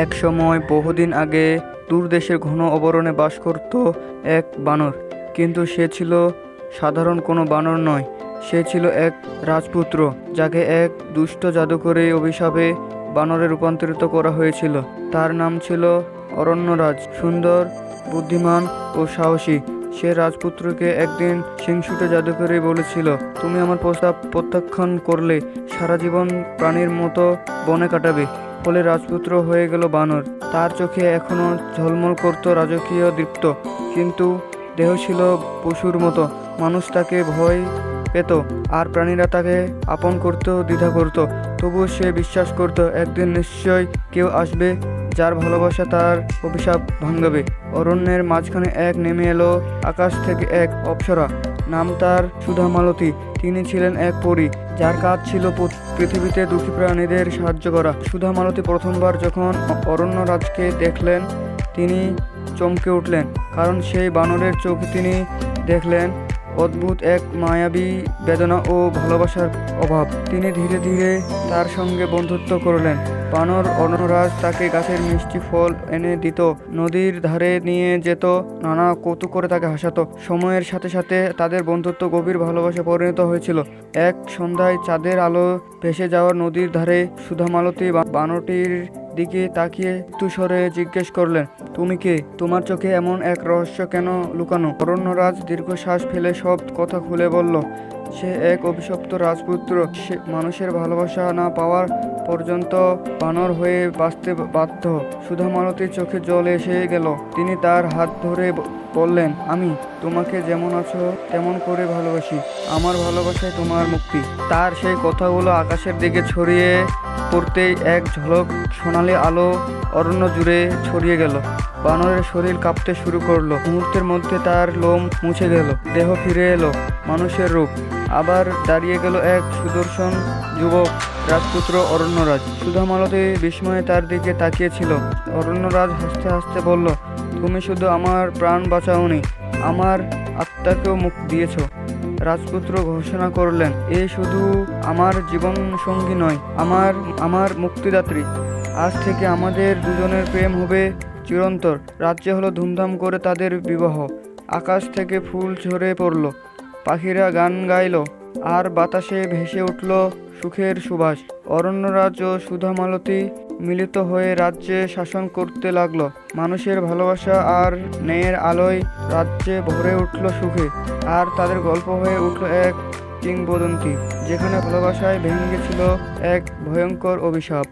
এক সময় বহুদিন আগে দূরদেশের ঘন অবরণে বাস করত এক বানর। কিন্তু সে ছিল সাধারণ কোনো বানর নয়। সে ছিল এক রাজপুত্র, যাকে এক দুষ্ট জাদুকরী অভিশাপে বানরে রূপান্তরিত করা হয়েছিল। তার নাম ছিল অরণ্যরাজ, সুন্দর, বুদ্ধিমান ও সাহসী। সে রাজপুত্রকে একদিন সিংসুটে জাদুকরী বলেছিল, তুমি আমার প্রস্তাব প্রত্যাখ্যান করলে সারা জীবন প্রাণীর মতো বনে কাটাবে। ফলে রাজপুত্র হয়ে গেল বানর। তার চোখে এখনও ঝলমল করত রাজকীয় দীপ্ত। কিন্তু দেহ ছিল পশুর মতো। মানুষ তাকে ভয় পেত আর প্রাণীরা তাকে আপন করত, দ্বিধা করত। তবুও সে বিশ্বাস করত, একদিন নিশ্চয় কেউ আসবে যার ভালোবাসা তার অভিশাপ ভাঙাবে অরণ্যের মাঝখানে এক নেমে এলো আকাশ থেকে এক অপ্সরা। নাম তার সুধামালতী। তিনি ছিলেন এক পরী, যার কাজ ছিল পৃথিবীতে দুঃখী প্রাণীদের সাহায্য করা। সুধা সুধামালতী প্রথমবার যখন অরণ্যরাজকে দেখলেন, তিনি চমকে উঠলেন, কারণ সেই বানরের চোখ তিনি দেখলেন অদ্ভুত এক মায়াবী বেদনা ও ভালোবাসার অভাব। তিনি ধীরে ধীরে তার সঙ্গে বন্ধুত্ব করলেন। বানর অনরাজ তাকে গাছের মিষ্টি ফল এনে দিত। নদীর ধারে নিয়ে যেত, নানা কৌতুক করে তাকে হাসাতো। সময়ের সাথে সাথে তাদের বন্ধুত্ব গভীর ভালোবাসা পরিণত হয়েছিল। এক সন্ধ্যায় চাঁদের আলো ভেসে যাওয়ার নদীর ধারে সুধামালতী বানরটির দিকে তাকিয়ে তুষরে জিজ্ঞেস করলেন, তুমি কে? তোমার চোখে এমন এক রহস্য কেন লুকানো? অরণ্যরাজ দীর্ঘশ্বাস ফেলে সব কথা খুলে বলল, সে এক অভিশপ্ত রাজপুত্র। সে মানুষের ভালোবাসা না পাওয়ার পর্যন্ত বানর হয়ে বাঁচতে বাধ্য। সুধামালতীর চোখে জল এসে গেল। তিনি তার হাত ধরে বললেন, আমি তোমাকে যেমন আছো, তেমন করে ভালোবাসি। আমার ভালোবাসায় তোমার মুক্তি। তার সেই কথাগুলো আকাশের দিকে ছড়িয়ে পড়তেই এক ঝলক সোনালি আলো অরণ্য জুড়ে ছড়িয়ে গেল। বানরের শরীর কাঁপতে শুরু করল। মুহূর্তের মধ্যে তার লোম মুছে গেল। দেহ ফিরে এলো। মানুষের রূপ। আবার দাঁড়িয়ে গেল এক সুদর্শন যুবক, রাজপুত্র অরণ্যরাজ। সুধামালতী বিস্ময়ে তার দিকে তাকিয়েছিল। অরণ্যরাজ হাসতে হাসতে বলল, তুমি শুধু আমার প্রাণ বাঁচাওনি, আমার আত্মাকেও মুখ দিয়েছ। রাজপুত্র ঘোষণা করলেন, এ শুধু আমার জীবন সঙ্গী নয়, আমার আমার মুক্তিদাত্রী। আজ থেকে আমাদের দুজনের প্রেম হবে চিরন্তর রাজ্যে হলো ধুমধাম করে তাদের বিবাহ। আকাশ থেকে ফুল ঝরে পড়ল। পাখিরা গান গাইল, আর বাতাসে ভেসে উঠল সুখের সুবাস। অরণ্যরাজ ও সুধামালতী মিলিত হয়ে রাজ্যে শাসন করতে লাগল। মানুষের ভালোবাসা আর ন্যায়ের আলোয় রাজ্যে ভরে উঠল সুখে, আর তাদের গল্প হয়ে উঠল এক কিংবদন্তি, যেখানে ভালোবাসায় ভেঙে গেছিল এক ভয়ঙ্কর অভিশাপ।